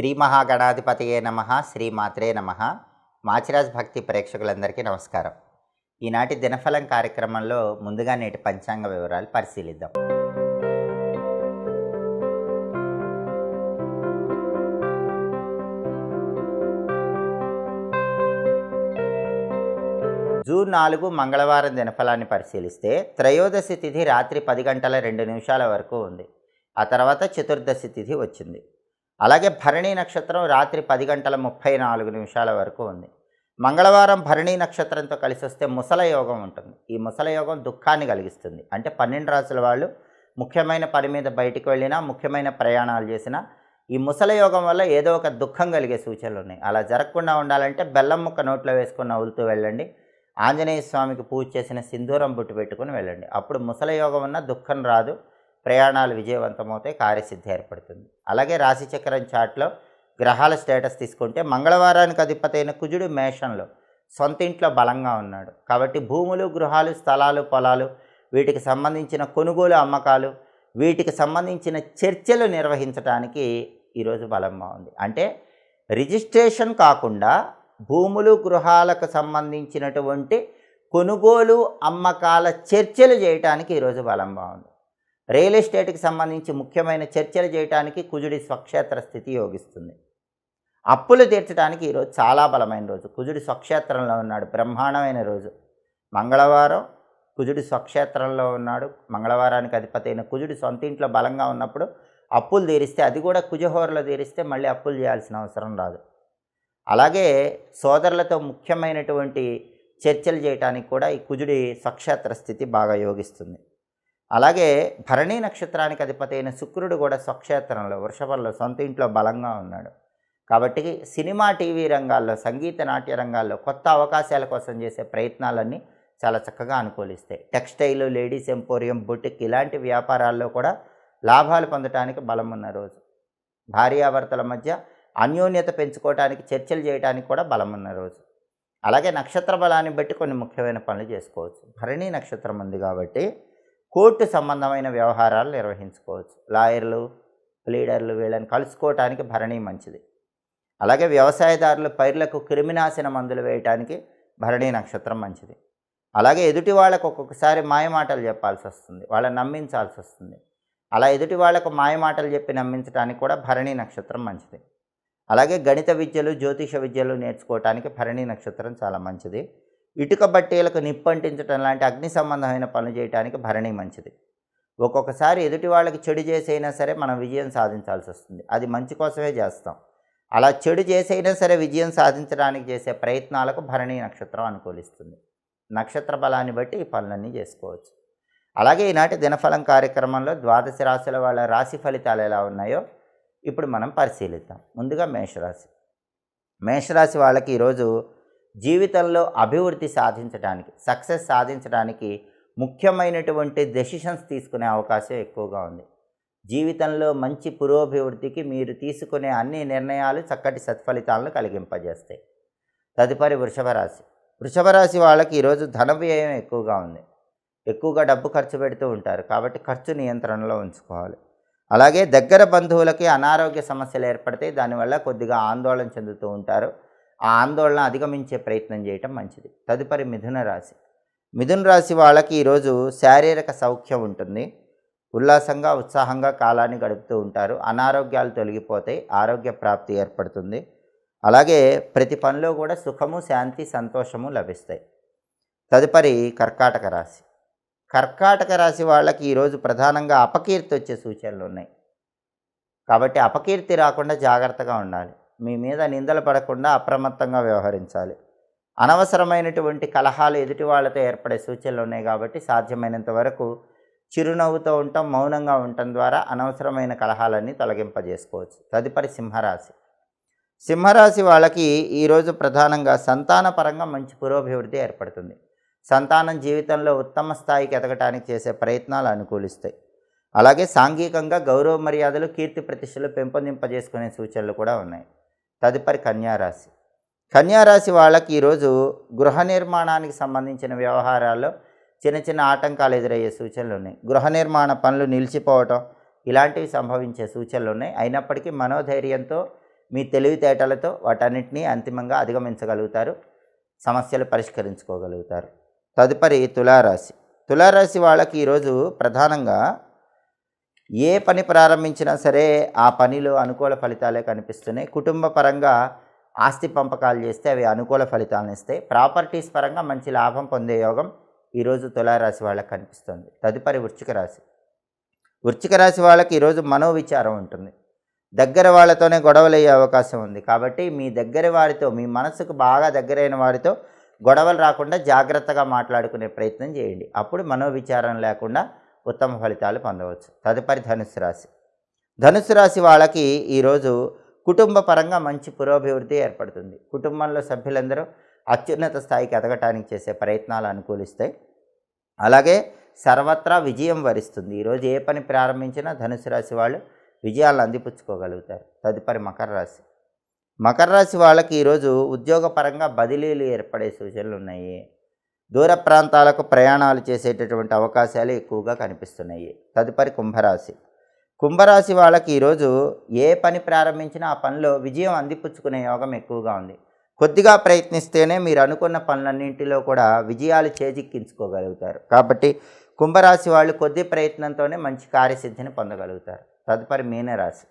శ్రీ మహాగణాధిపతియే నమ శ్రీమాత్రే నమ. మాచిరాజ్ భక్తి ప్రేక్షకులందరికీ నమస్కారం. ఈనాటి దినఫలం కార్యక్రమంలో ముందుగా నేటి పంచాంగ వివరాలు పరిశీలిద్దాం. జూన్ నాలుగు మంగళవారం దినఫలాన్ని పరిశీలిస్తే త్రయోదశి తిథి రాత్రి పది గంటల రెండు నిమిషాల వరకు ఉంది. ఆ తర్వాత చతుర్దశి తిథి వచ్చింది. అలాగే భరణీ నక్షత్రం రాత్రి పది గంటల ముప్పై నాలుగు నిమిషాల వరకు ఉంది. మంగళవారం భరణీ నక్షత్రంతో కలిసి వస్తే ముసల యోగం ఉంటుంది. ఈ ముసల యోగం దుఃఖాన్ని కలిగిస్తుంది. అంటే పన్నెండు రాసుల వాళ్ళు ముఖ్యమైన పని మీద బయటికి వెళ్ళినా ముఖ్యమైన ప్రయాణాలు చేసినా ఈ ముసల యోగం వల్ల ఏదో ఒక దుఃఖం కలిగే సూచనలు ఉన్నాయి. అలా జరగకుండా ఉండాలంటే బెల్లం ముక్క నోట్లో వేసుకున్న వలుతూ వెళ్ళండి. ఆంజనేయ స్వామికి పూజ చేసిన సింధూరం బుట్టు పెట్టుకుని వెళ్ళండి. అప్పుడు ముసల యోగం ఉన్న దుఃఖం రాదు. ప్రయాణాలు విజయవంతమవుతాయి కార్యసిద్ధి ఏర్పడుతుంది. అలాగే రాశిచక్రం చాట్లో గ్రహాల స్టేటస్ తీసుకుంటే మంగళవారానికి అధిపతైన కుజుడు మేషంలో సొంత ఇంట్లో బలంగా ఉన్నాడు. కాబట్టి భూములు గృహాలు స్థలాలు పొలాలు వీటికి సంబంధించిన కొనుగోలు అమ్మకాలు వీటికి సంబంధించిన చర్చలు నిర్వహించడానికి ఈరోజు బలం బాగుంది. అంటే రిజిస్ట్రేషన్ కాకుండా భూములు గృహాలకు సంబంధించినటువంటి కొనుగోలు అమ్మకాల చర్చలు చేయటానికి ఈరోజు బలం బాగుంది. రియల్ ఎస్టేట్కి సంబంధించి ముఖ్యమైన చర్చలు చేయడానికి కుజుడి స్వక్షేత్ర స్థితి యోగిస్తుంది. అప్పులు తీర్చడానికి ఈరోజు చాలా బలమైన రోజు. కుజుడి స్వక్షేత్రంలో ఉన్నాడు. బ్రహ్మాండమైన రోజు. మంగళవారం కుజుడి స్వక్షేత్రంలో ఉన్నాడు. మంగళవారానికి అధిపతైన కుజుడి సొంత ఇంట్లో బలంగా ఉన్నప్పుడు అప్పులు తీరిస్తే అది కూడా కుజహోరలో తీరిస్తే మళ్ళీ అప్పులు చేయాల్సిన అవసరం రాదు. అలాగే సోదరులతో ముఖ్యమైనటువంటి చర్చలు చేయడానికి కూడా ఈ కుజుడి స్వక్షేత్ర స్థితి బాగా యోగిస్తుంది. అలాగే భరణి నక్షత్రానికి అధిపతైన శుక్రుడు కూడా స్వక్షేత్రంలో వృషభంలో సొంత ఇంట్లో బలంగా ఉన్నాడు. కాబట్టి సినిమా టీవీ రంగాల్లో సంగీత నాట్య రంగాల్లో కొత్త అవకాశాల కోసం చేసే ప్రయత్నాలన్నీ చాలా చక్కగా అనుకూలిస్తాయి. టెక్స్టైల్ లేడీస్ ఎంపోరియం బుటిక్ ఇలాంటి వ్యాపారాల్లో కూడా లాభాలు పొందటానికి బలం ఉన్న రోజు. భార్యాభర్తల మధ్య అన్యోన్యత పెంచుకోవడానికి చర్చలు చేయడానికి కూడా బలం ఉన్న రోజు. అలాగే నక్షత్ర బలాన్ని బట్టి కొన్ని ముఖ్యమైన పనులు చేసుకోవచ్చు. భరణి నక్షత్రం ఉంది కాబట్టి కోర్టు సంబంధమైన వ్యవహారాలు నిర్వహించుకోవచ్చు. లాయర్లు లీడర్లు వీళ్ళని కలుసుకోవటానికి భరణి మంచిది. అలాగే వ్యవసాయదారులు పైర్లకు క్రిమినాశన మందులు వేయటానికి భరణి నక్షత్రం మంచిది. అలాగే ఎదుటి వాళ్ళకు ఒక్కొక్కసారి మాయమాటలు చెప్పాల్సి వస్తుంది. వాళ్ళని నమ్మించాల్సి వస్తుంది. అలా ఎదుటి వాళ్ళకు మాయమాటలు చెప్పి నమ్మించడానికి కూడా భరణి నక్షత్రం మంచిది. అలాగే గణిత విద్యలు జ్యోతిష విద్యలు నేర్చుకోవటానికి భరణి నక్షత్రం చాలా మంచిది. ఇటుక బట్టీలకు నిప్పంటించడం లాంటి అగ్ని సంబంధమైన పనులు చేయడానికి భరణి మంచిది. ఒక్కొక్కసారి ఎదుటి వాళ్ళకి చెడు చేసైనా సరే మనం విజయం సాధించాల్సి వస్తుంది. అది మంచి కోసమే చేస్తాం. అలా చెడు చేసైనా సరే విజయం సాధించడానికి చేసే ప్రయత్నాలకు భరణి నక్షత్రం అనుకూలిస్తుంది. నక్షత్ర బలాన్ని బట్టి ఈ పనులన్నీ చేసుకోవచ్చు. అలాగే ఈనాటి దినఫలం కార్యక్రమంలో ద్వాదశ రాశుల వాళ్ళ రాశి ఫలితాలు ఎలా ఉన్నాయో ఇప్పుడు మనం పరిశీలిద్దాం. ముందుగా మేషరాశి. మేషరాశి వాళ్ళకి ఈరోజు జీవితంలో అభివృద్ధి సాధించడానికి సక్సెస్ సాధించడానికి ముఖ్యమైనటువంటి డెసిషన్స్ తీసుకునే అవకాశం ఎక్కువగా ఉంది. జీవితంలో మంచి పురోభివృద్ధికి మీరు తీసుకునే అన్ని నిర్ణయాలు చక్కటి సత్ఫలితాలను కలిగింపజేస్తాయి. తదుపరి వృషభ రాశి. వృషభ రాశి వాళ్ళకి ఈరోజు ధన వ్యయం ఎక్కువగా ఉంది. ఎక్కువగా డబ్బు ఖర్చు పెడుతూ ఉంటారు కాబట్టి ఖర్చు నియంత్రణలో ఉంచుకోవాలి. అలాగే దగ్గర బంధువులకి అనారోగ్య సమస్యలు ఏర్పడితే దానివల్ల కొద్దిగా ఆందోళన చెందుతూ ఉంటారు. ఆ ఆందోళన అధిగమించే ప్రయత్నం చేయటం మంచిది. తదుపరి మిథున రాశి. మిథున రాశి వాళ్ళకి ఈరోజు శారీరక సౌఖ్యం ఉంటుంది. ఉల్లాసంగా ఉత్సాహంగా కాలాన్ని గడుపుతూ ఉంటారు. అనారోగ్యాలు తొలగిపోతాయి. ఆరోగ్య ప్రాప్తి ఏర్పడుతుంది. అలాగే ప్రతి పనిలో కూడా సుఖము శాంతి సంతోషము లభిస్తాయి. తదుపరి కర్కాటక రాశి. కర్కాటక రాశి వాళ్ళకి ఈరోజు ప్రధానంగా అపకీర్తి వచ్చే సూచనలు ఉన్నాయి. కాబట్టి అపకీర్తి రాకుండా జాగ్రత్తగా ఉండాలి. మీ మీద నిందలు పడకుండా అప్రమత్తంగా వ్యవహరించాలి. అనవసరమైనటువంటి కలహాలు ఎదుటి వాళ్ళతో ఏర్పడే సూచనలు ఉన్నాయి కాబట్టి సాధ్యమైనంత వరకు చిరునవ్వుతో ఉండటం మౌనంగా ఉండటం ద్వారా అనవసరమైన కలహాలన్నీ తొలగింపజేసుకోవచ్చు. తదుపరి సింహరాశి. సింహరాశి వాళ్ళకి ఈరోజు ప్రధానంగా సంతానపరంగా మంచి పురోభివృద్ధి ఏర్పడుతుంది. సంతానం జీవితంలో ఉత్తమ స్థాయికి ఎదగటానికి చేసే ప్రయత్నాలు అనుకూలిస్తాయి. అలాగే సాంఘికంగా గౌరవ మర్యాదలు కీర్తి ప్రతిష్టలు పెంపొందింపజేసుకునే సూచనలు కూడా ఉన్నాయి. తదుపరి కన్యారాశి. కన్యారాశి వాళ్ళకి ఈరోజు గృహ నిర్మాణానికి సంబంధించిన వ్యవహారాల్లో చిన్న చిన్న ఆటంకాలు ఎదురయ్యే సూచనలు ఉన్నాయి. గృహ నిర్మాణ పనులు నిలిచిపోవటం ఇలాంటివి సంభవించే సూచనలు ఉన్నాయి. అయినప్పటికీ మనోధైర్యంతో మీ తెలివితేటలతో వాటన్నిటినీ అంతిమంగా అధిగమించగలుగుతారు. సమస్యలు పరిష్కరించుకోగలుగుతారు. తదుపరి తులారాశి. తులారాశి వాళ్ళకి ఈరోజు ప్రధానంగా ఏ పని ప్రారంభించినా సరే ఆ పనిలో అనుకూల ఫలితాలే కనిపిస్తున్నాయి. కుటుంబ పరంగా ఆస్తి పంపకాలు చేస్తే అవి అనుకూల ఫలితాలను ఇస్తాయి. ప్రాపర్టీస్ పరంగా మంచి లాభం పొందే యోగం ఈరోజు తులారాశి వాళ్ళకి కనిపిస్తుంది. తదుపరి వృచ్చిక రాశి. వృచ్చిక రాశి వాళ్ళకి ఈరోజు మనోవిచారం ఉంటుంది. దగ్గర వాళ్ళతోనే గొడవలు అయ్యే అవకాశం ఉంది. కాబట్టి మీ దగ్గర వారితో మీ మనసుకు బాగా దగ్గరైన వారితో గొడవలు రాకుండా జాగ్రత్తగా మాట్లాడుకునే ప్రయత్నం చేయండి. అప్పుడు మనోవిచారం లేకుండా ఉత్తమ ఫలితాలు పొందవచ్చు. తదుపరి ధనుసు రాశి. ధనుసు రాశి వాళ్ళకి ఈరోజు కుటుంబ పరంగా మంచి పురోభివృద్ధి ఏర్పడుతుంది. కుటుంబంలో సభ్యులందరూ అత్యున్నత స్థాయికి ఎదగటానికి చేసే ప్రయత్నాలు అనుకూలిస్తాయి అలాగే సర్వత్రా విజయం వరిస్తుంది. ఈరోజు ఏ పని ప్రారంభించినా ధనుసు రాశి వాళ్ళు విజయాలను అందిపుచ్చుకోగలుగుతారు. తదుపరి మకర రాశి. మకర రాశి వాళ్ళకి ఈరోజు ఉద్యోగపరంగా బదిలీలు ఏర్పడే సూచనలు ఉన్నాయి. దూర ప్రాంతాలకు ప్రయాణాలు చేసేటటువంటి అవకాశాలు ఎక్కువగా కనిపిస్తున్నాయి. తదుపరి కుంభరాశి. కుంభరాశి వాళ్ళకి ఈరోజు ఏ పని ప్రారంభించినా ఆ పనిలో విజయం అందిపుచ్చుకునే యోగం ఎక్కువగా ఉంది. కొద్దిగా ప్రయత్నిస్తేనే మీరు అనుకున్న పనులన్నింటిలో కూడా విజయాలు చేజిక్కించుకోగలుగుతారు. కాబట్టి కుంభరాశి వాళ్ళు కొద్ది ప్రయత్నంతోనే మంచి కార్యసిద్ధిని పొందగలుగుతారు. తదుపరి మీనరాశి.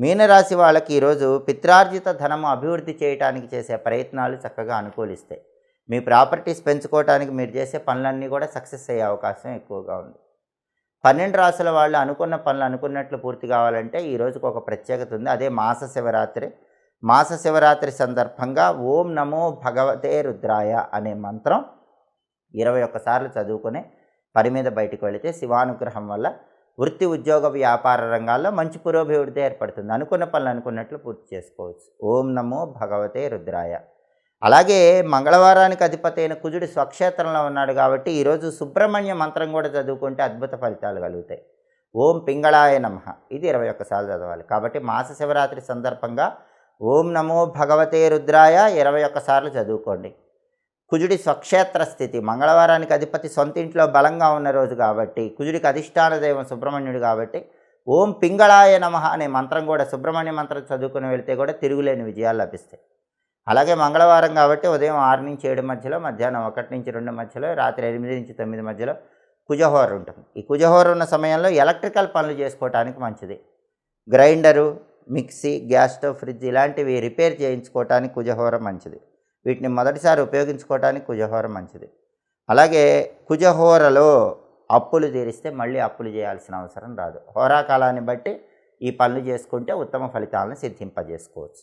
మీనరాశి వాళ్ళకి ఈరోజు పిత్రార్జిత ధనము అభివృద్ధి చేయడానికి చేసే ప్రయత్నాలు చక్కగా అనుకూలిస్తాయి. మీ ప్రాపర్టీస్ పెంచుకోవడానికి మీరు చేసే పనులన్నీ కూడా సక్సెస్ అయ్యే అవకాశం ఎక్కువగా ఉంది. పన్నెండు రాసుల వాళ్ళు అనుకున్న పనులు అనుకున్నట్లు పూర్తి కావాలంటే ఈ రోజుకు ఒక ప్రత్యేకత ఉంది. అదే మాస శివరాత్రి. మాస శివరాత్రి సందర్భంగా ఓం నమో భగవతే రుద్రాయ అనే మంత్రం ఇరవై ఒక్కసార్లు చదువుకుని పని మీద బయటకు వెళితే శివానుగ్రహం వల్ల వృత్తి ఉద్యోగ వ్యాపార రంగాల్లో మంచి పురోభివృద్ధి ఏర్పడుతుంది. అనుకున్న పనులు అనుకున్నట్లు పూర్తి చేసుకోవచ్చు. ఓం నమో భగవతే రుద్రాయ. అలాగే మంగళవారానికి అధిపతి అయిన కుజుడు స్వక్షేత్రంలో ఉన్నాడు కాబట్టి ఈరోజు సుబ్రహ్మణ్య మంత్రం కూడా చదువుకుంటే అద్భుత ఫలితాలు కలుగుతాయి. ఓం పింగళాయ నమ. ఇది ఇరవై ఒక్కసార్లు చదవాలి. కాబట్టి మాస శివరాత్రి సందర్భంగా ఓం నమో భగవతే రుద్రాయ ఇరవై ఒక్కసార్లు చదువుకోండి. కుజుడి స్వక్షేత్ర స్థితి. మంగళవారానికి అధిపతి సొంత ఇంట్లో బలంగా ఉన్న రోజు కాబట్టి కుజుడికి అధిష్టాన దైవం సుబ్రహ్మణ్యుడు కాబట్టి ఓం పింగళాయ నమ అనే మంత్రం కూడా సుబ్రహ్మణ్య మంత్రం చదువుకుని వెళితే కూడా తిరుగులేని విజయాలు లభిస్తాయి. అలాగే మంగళవారం కాబట్టి ఉదయం ఆరు నుంచి ఏడు మధ్యలో మధ్యాహ్నం ఒకటి నుంచి రెండు మధ్యలో రాత్రి ఎనిమిది నుంచి తొమ్మిది మధ్యలో కుజహోర ఉంటుంది. ఈ కుజహోర ఉన్న సమయంలో ఎలక్ట్రికల్ పనులు చేసుకోవటానికి మంచిది. Grinder mixie gas stove fridge ఇలాంటివి రిపేర్ చేయించుకోవటానికి కుజహోర మంచిది. వీటిని మొదటిసారి ఉపయోగించుకోవటానికి కుజహోర మంచిది. అలాగే కుజహోరలో అప్పులు తీరిస్తే మళ్ళీ అప్పులు చేయాల్సిన అవసరం రాదు. హోరాకాలాన్ని బట్టి ఈ పనులు చేసుకుంటే ఉత్తమ ఫలితాలను సిద్ధింపజేసుకోవచ్చు.